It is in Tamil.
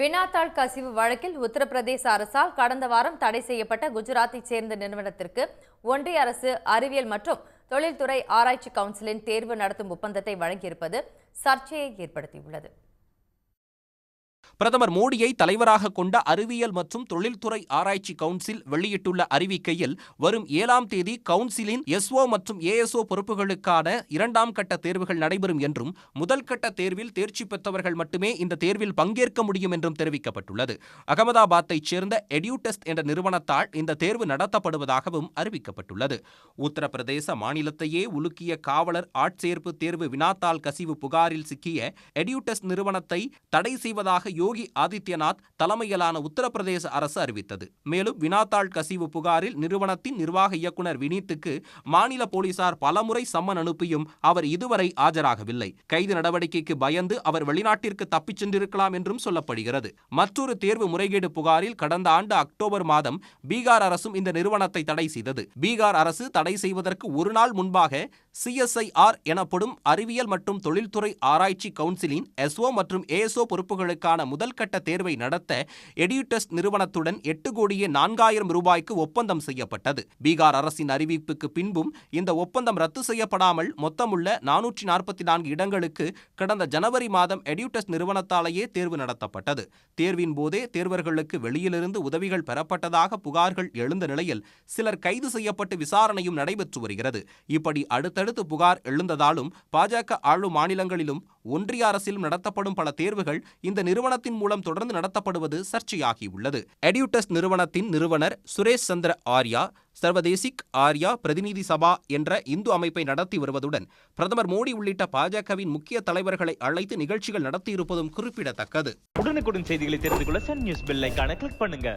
வினாத்தாள் கசிவு வழக்கில் உத்தரப்பிரதேச அரசால் கடந்த வாரம் தடை செய்யப்பட்ட குஜராத்தைச் சேர்ந்த நிறுவனத்திற்கு ஒன்றிய அரசு அறிவியல் மற்றும் தொழில்துறை ஆராய்ச்சி கவுன்சிலின் தேர்வு நடத்தும் ஒப்பந்தத்தை வழங்கியிருப்பது சர்ச்சையை ஏற்படுத்தியுள்ளது. பிரதமர் மோடியை தலைவராக கொண்ட அறிவியல் மற்றும் தொழில்துறை ஆராய்ச்சி கவுன்சில் வெளியிட்டுள்ள அறிவிக்கையில் வரும் ஏழாம் தேதி கவுன்சிலின் எஸ்ஓ மற்றும் ஏஎஸ்ஓ பொறுப்புகளுக்கான இரண்டாம் கட்ட தேர்வுகள் நடைபெறும் என்றும் முதல் கட்ட தேர்வில் தேர்ச்சி பெற்றவர்கள் மட்டுமே இந்த தேர்வில் பங்கேற்க முடியும் என்றும் தெரிவிக்கப்பட்டுள்ளது. அகமதாபாத்தைச் சேர்ந்த எடியூடெஸ்ட் என்ற நிறுவனத்தால் இந்த தேர்வு நடத்தப்படுவதாகவும் அறிவிக்கப்பட்டுள்ளது. உத்தரப்பிரதேச மாநிலத்தையே உலுக்கிய காவலர் ஆட்சேர்ப்பு தேர்வு வினாத்தாள் கசிவு புகாரில் சிக்கிய எடியூடெஸ்ட் நிறுவனத்தை தடை செய்வதாக யோகி ஆதித்யநாத் தலைமையிலான உத்தரப்பிரதேச அரசு அறிவித்தது. மேலும் வினாத்தாள் கசிவு புகாரில் நிறுவனத்தின் நிர்வாக இயக்குநர் வினீத்துக்கு மாநில போலீசார் பலமுறை சம்மன் அனுப்பியும் அவர் இதுவரை ஆஜராகவில்லை. கைது நடவடிக்கைக்கு பயந்து அவர் வெளிநாட்டிற்கு தப்பிச் சென்றிருக்கலாம் என்றும் சொல்லப்படுகிறது. மற்றொரு தேர்வு முறைகேடு புகாரில் கடந்த ஆண்டு அக்டோபர் மாதம் பீகார் அரசும் இந்த நிறுவனத்தை தடை செய்தது. பீகார் அரசு தடை செய்வதற்கு ஒரு நாள் முன்பாக சிஎஸ்ஐஆர் எனப்படும் அறிவியல் மற்றும் தொழில்துறை ஆராய்ச்சி கவுன்சிலின் எஸ்ஓ மற்றும் ஏஎஸ்ஓ பொறுப்புகளுக்கான முதல் கட்ட தேர்வை நடத்த எடியூடெஸ்ட் நிறுவனத்துடன் எட்டு கோடியே நான்காயிரம் ரூபாய்க்கு ஒப்பந்தம் செய்யப்பட்டது. பீகார் அரசின் அறிவிப்புக்கு பின்பும் இந்த ஒப்பந்தம் ரத்து செய்யப்படாமல் மொத்தமுள்ள நானூற்றி நாற்பத்தி நான்கு இடங்களுக்கு கடந்த ஜனவரி மாதம் எடியூடெஸ்ட் நிறுவனத்தாலேயே தேர்வு நடத்தப்பட்டது. தேர்வின் போதே தேர்வர்களுக்கு வெளியிலிருந்து உதவிகள் பெறப்பட்டதாக புகார்கள் எழுந்த நிலையில் சிலர் கைது செய்யப்பட்டு விசாரணையும் நடைபெற்று வருகிறது. இப்படி அடுத்த அடுத்தடுத்து புகார் எழுந்ததாலும் பாஜக ஆளும் மாநிலங்களிலும் ஒன்றிய அரசிலும் நடத்தப்படும் பல தேர்வுகள் இந்த நிறுவனத்தின் மூலம் தொடர்ந்து நடத்தப்படுவது சர்ச்சையாகியுள்ளது. எடியூடெஸ்ட் நிறுவனத்தின் நிறுவனர் சுரேஷ் சந்திர ஆர்யா சர்வதேசிக் ஆர்யா பிரதிநிதி சபா என்ற இந்து அமைப்பை நடத்தி வருவதுடன் பிரதமர் மோடி உள்ளிட்ட பாஜகவின் முக்கிய தலைவர்களை அழைத்து நிகழ்ச்சிகள் நடத்தியிருப்பதும் குறிப்பிடத்தக்கது. உடனுக்குடன் செய்திகளை தெரிந்து கொள்ள சன் நியூஸ் பெல்லைக்கான கிளிக் பண்ணுங்க.